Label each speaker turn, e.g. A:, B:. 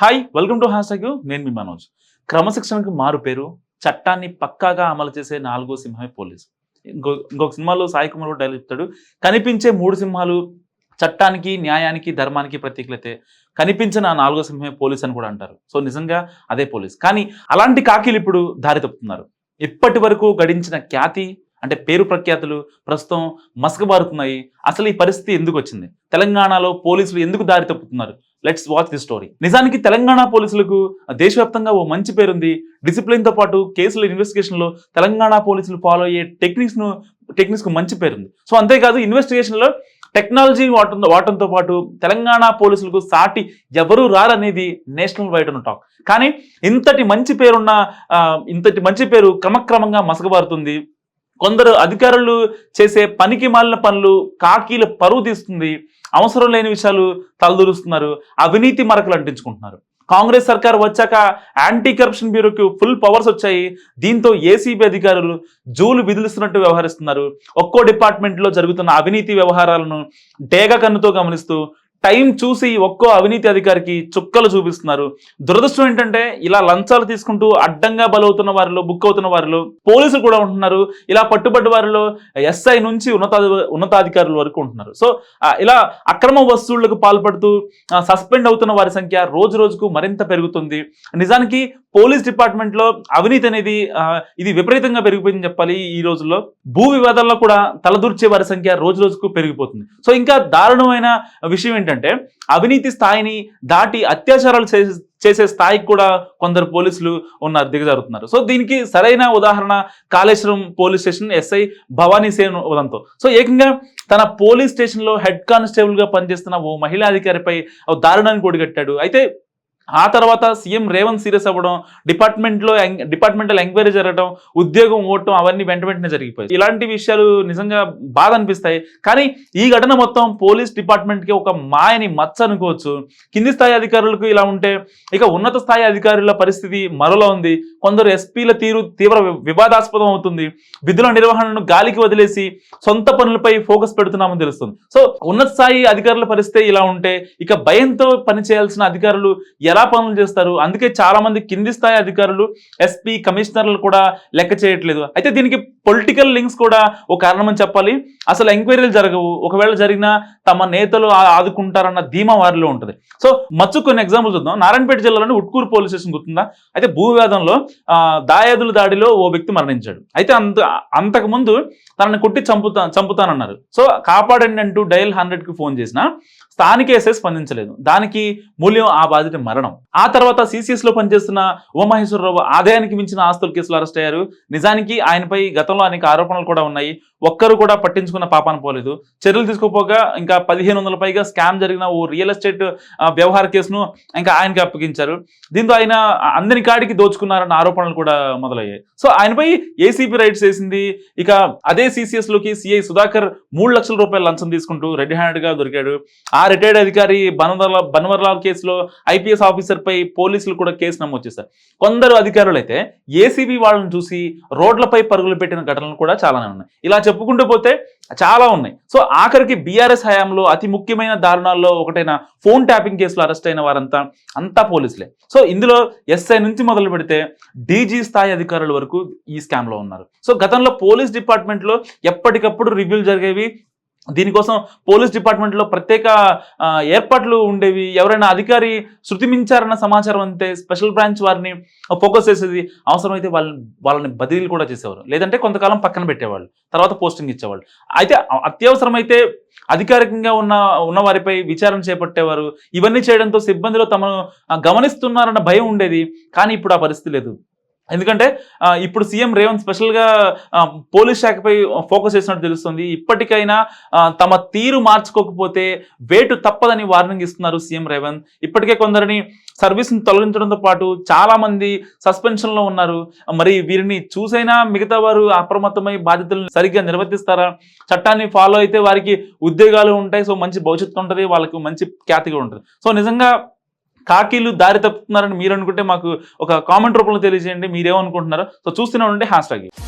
A: Hi welcome to hash నేను మీ మనోజ్. క్రమశిక్షణకు మారు పేరు చట్టాన్ని పక్కాగా అమలు చేసే నాలుగో సింహమే పోలీసు. ఇంకో ఇంకొక సినిమాలో సాయి కుమార్ కూడా డైలాగ్ చెప్తాడు కనిపించే మూడు సింహాలు చట్టానికి న్యాయానికి ధర్మానికి ప్రత్యేకలైతే కనిపించిన ఆ నాలుగో సింహమే పోలీస్ అని కూడా అంటారు. సో నిజంగా అదే పోలీస్. కానీ అలాంటి కాకీలు ఇప్పుడు దారి తప్పుతున్నారు. ఇప్పటి వరకు గడించిన ఖ్యాతి అంటే పేరు ప్రఖ్యాతులు ప్రస్తుతం మసకబారుతున్నాయి. అసలు ఈ పరిస్థితి ఎందుకు వచ్చింది? తెలంగాణలో పోలీసులు ఎందుకు దారి తప్పుతున్నారు? లెట్స్ వాచ్ ది స్టోరీ నిజానికి తెలంగాణ పోలీసులకు దేశవ్యాప్తంగా ఓ మంచి పేరుంది. డిసిప్లిన్తో పాటు కేసుల ఇన్వెస్టిగేషన్లో తెలంగాణ పోలీసులు ఫాలో అయ్యే టెక్నిక్స్ను టెక్నిక్స్కు మంచి పేరుంది. సో అంతేకాదు ఇన్వెస్టిగేషన్లో టెక్నాలజీ వాటం వాటంతో పాటు తెలంగాణ పోలీసులకు సాటి ఎవరు రారనేది నేషనల్ వైడ్ ఉన్న టాక్ కానీ ఇంతటి మంచి పేరున్న ఇంతటి మంచి పేరు క్రమక్రమంగా మసకబారుతుంది. కొందరు అధికారులు చేసే పనికి మాలిన పనులు కాకీల పరువు తీస్తుంది. అవసరం లేని విషయాలు తలదూరుస్తున్నారు అవినీతి మరకలు అంటించుకుంటున్నారు. కాంగ్రెస్ సర్కార్ వచ్చాక యాంటీ కరప్షన్ బ్యూరోకి ఫుల్ పవర్స్ వచ్చాయి. దీంతో ఏసీబీ అధికారులు జూలు విధులుస్తున్నట్టు వ్యవహరిస్తున్నారు. ఒక్కో డిపార్ట్మెంట్లో జరుగుతున్న అవినీతి వ్యవహారాలను డేగ కన్నుతో గమనిస్తూ టైం చూసి ఒక్కో అవినీతి అధికారికి చుక్కలు చూపిస్తున్నారు. దురదృష్టం ఏంటంటే ఇలా లంచాలు తీసుకుంటూ అడ్డంగా బలవుతున్న వారిలో బుక్ అవుతున్న వారిలో పోలీసులు కూడా ఉంటున్నారు. ఇలా పట్టుబడ్డ వారిలో ఎస్ఐ నుంచి ఉన్నత ఉన్నతాధికారుల వరకు ఉంటున్నారు. సో ఇలా అక్రమ వస్తువులకు పాల్పడుతూ సస్పెండ్ అవుతున్న వారి సంఖ్య రోజు రోజుకు మరింత పెరుగుతుంది. నిజానికి పోలీస్ డిపార్ట్మెంట్లో అవినీతి అనేది ఇది విపరీతంగా పెరిగిపోయిందని చెప్పాలి ఈ రోజుల్లో. భూ వివాదాల్లో కూడా తలదూర్చే వారి సంఖ్య రోజు రోజుకు పెరిగిపోతుంది. సో ఇంకా దారుణమైన విషయం ఏంటంటే అవినీతి స్థాయిని దాటి అత్యాచారాలు చేసే చేసే స్థాయికి కూడా కొందరు పోలీసులు ఉన్నారు దిగజారుతున్నారు సో దీనికి సరైన ఉదాహరణ Kaleshwaram police station SI Bhavani Sen ఉదంతో. So ఏకంగా తన పోలీస్ స్టేషన్లో హెడ్ కానిస్టేబుల్గా పనిచేస్తున్న ఓ మహిళా అధికారిపై దారుణానికి దారుణాన్ని అయితే ఆ తర్వాత సీఎం రేవంత్ సీరియస్ అవ్వడం డిపార్ట్మెంట్లో డిపార్ట్మెంటల్ ఎంక్వైరీ జరగడం ఉద్యోగం ఓటం అవన్నీ వెంట వెంటనే జరిగిపోయాయి. ఇలాంటి విషయాలు నిజంగా బాధ అనిపిస్తాయి. కానీ ఈ ఘటన మొత్తం పోలీస్ డిపార్ట్మెంట్కి ఒక మాయని మచ్చ అనుకోవచ్చు. కింది స్థాయి అధికారులకు ఇలా ఉంటే ఇక ఉన్నత స్థాయి అధికారుల పరిస్థితి మరోలా ఉంది. కొందరు ఎస్పీల తీరు తీవ్ర వివాదాస్పదం అవుతుంది. విధుల నిర్వహణను గాలికి వదిలేసి సొంత పనులపై ఫోకస్ పెడుతున్నామని తెలుస్తుంది. సో ఉన్నత స్థాయి అధికారుల పరిస్థితి ఇలా ఉంటే ఇక భయంతో పనిచేయాల్సిన అధికారులు ఎలా పనులు చేస్తారు? అందుకే చాలా మంది కింది స్థాయి అధికారులు ఎస్పీ కమిషనర్లు కూడా లెక్క చేయట్లేదు. అయితే దీనికి పొలిటికల్ లింక్స్ కూడా ఒక కారణమని చెప్పాలి. అసలు ఎంక్వైరీలు జరగవు. ఒకవేళ జరిగినా తమ నేతలు ఆదుకుంటారన్న ధీమా వారిలో ఉంటుంది. సో మచ్చు కొన్ని ఎగ్జాంపుల్ చూద్దాం. నారాయణపేట జిల్లాలోని ఉట్కూరు పోలీస్ స్టేషన్ గుర్తుందా? అయితే భూవేదంలో దాయాదుల దాడిలో ఓ వ్యక్తి మరణించాడు. అయితే అంత అంతకు ముందు తనని కొట్టి చంపుతా చంపుతానన్నారు. సో కాపాడండి అంటూ డయల్ హండ్రెడ్కి ఫోన్ చేసిన స్థానిక ఎస్ఐ స్పందించలేదు. దానికి మూల్యం ఆ బాధిత మరణం. ఆ తర్వాత సిసిఎస్లో పనిచేస్తున్న ఉమామహేశ్వరరావు ఆదాయానికి మించిన ఆస్తుల కేసులో అరెస్ట్ అయ్యారు. నిజానికి ఆయనపై గతంలో అనేక ఆరోపణలు కూడా ఉన్నాయి. ఒక్కరు కూడా పట్టించుకున్న పాపాన పోలేదు. చర్యలు తీసుకోపోగా ఇంకా పదిహేను వందల పైగా స్కామ్ జరిగిన ఓ రియల్ ఎస్టేట్ వ్యవహార కేసును ఇంకా ఆయనకి అప్పగించారు. దీంతో ఆయన అందరి కాడికి దోచుకున్నారన్న ఆరోపణలు కూడా మొదలయ్యాయి. సో ఆయనపై ఏసీపీ రైట్స్ వేసింది. ఇక అదే సిసిఎస్లోకి సిఐ సుధాకర్ మూడు లక్షల రూపాయలు లంచం తీసుకుంటూ రెడ్ హ్యాండ్గా దొరికాడు. ఆ రిటైర్డ్ అధికారి బన్వర్లాల్ బన్వర్లాల్ కేసులో ఐపీఎస్ ఆఫీసర్ పై పోలీసులు కూడా కేసు నమోదు చేశారు. కొందరు అధికారులు అయితే ఏసీబీ వాళ్ళని చూసి రోడ్లపై పరుగులు పెట్టిన ఘటనలు కూడా చాలానే ఉన్నాయి. ఇలా చెప్పుకుంటూ పోతే చాలా ఉన్నాయి. సో ఆఖరికి బీఆర్ఎస్ హయాంలో అతి ముఖ్యమైన దారుణాల్లో ఒకటైన ఫోన్ ట్యాపింగ్ కేసులో అరెస్ట్ అయిన వారంతా అంతా పోలీసులే. సో ఇందులో ఎస్ఐ నుంచి మొదలు పెడితే డీజీ స్థాయి అధికారుల వరకు ఈ స్కామ్లో ఉన్నారు. సో గతంలో పోలీస్ డిపార్ట్మెంట్లో ఎప్పటికప్పుడు రివ్యూలు జరిగేవి దీనికోసం పోలీస్ డిపార్ట్మెంట్లో ప్రత్యేక ఏర్పాట్లు ఉండేవి. ఎవరైనా అధికారి శృతి మించారన్న సమాచారం అంతే స్పెషల్ బ్రాంచ్ వారిని ఫోకస్ చేసేది అవసరమైతే వాళ్ళని వాళ్ళని బదిలీలు కూడా చేసేవారు. లేదంటే కొంతకాలం పక్కన పెట్టేవాళ్ళు తర్వాత పోస్టింగ్ ఇచ్చేవాళ్ళు. అయితే అత్యవసరమైతే అధికారికంగా ఉన్న ఉన్న వారిపై విచారణ చేపట్టేవారు. ఇవన్నీ చేయడంతో సిబ్బందిలో తమను గమనిస్తున్నారన్న భయం ఉండేది. కానీ ఇప్పుడు ఆ పరిస్థితి లేదు. ఎందుకంటే ఇప్పుడు సీఎం రేవంత్ స్పెషల్గా పోలీస్ శాఖపై ఫోకస్ చేసినట్టు తెలుస్తుంది. ఇప్పటికైనా తమ తీరు మార్చుకోకపోతే వేటు తప్పదని వార్నింగ్ ఇస్తున్నారు సీఎం రేవంత్. ఇప్పటికే కొందరిని సర్వీస్ని తొలగించడంతో పాటు చాలామంది సస్పెన్షన్లో ఉన్నారు. మరి వీరిని చూసైనా మిగతా వారు అప్రమత్తమై బాధ్యతలను సరిగ్గా నిర్వర్తిస్తారా? చట్టాన్ని ఫాలో అయితే వారికి ఉద్యోగాలు ఉంటాయి. సో మంచి భవిష్యత్తు ఉంటుంది. వాళ్ళకు మంచి ఖ్యాతిగా ఉంటుంది. సో నిజంగా కాకీలు దారి తప్పుతున్నారని మీరు అనుకుంటే మాకు ఒక కామెంట్ రూపంలో తెలియజేయండి. మీరేమనుకుంటున్నారో. సో చూస్తూనే ఉండండి. Hash tag.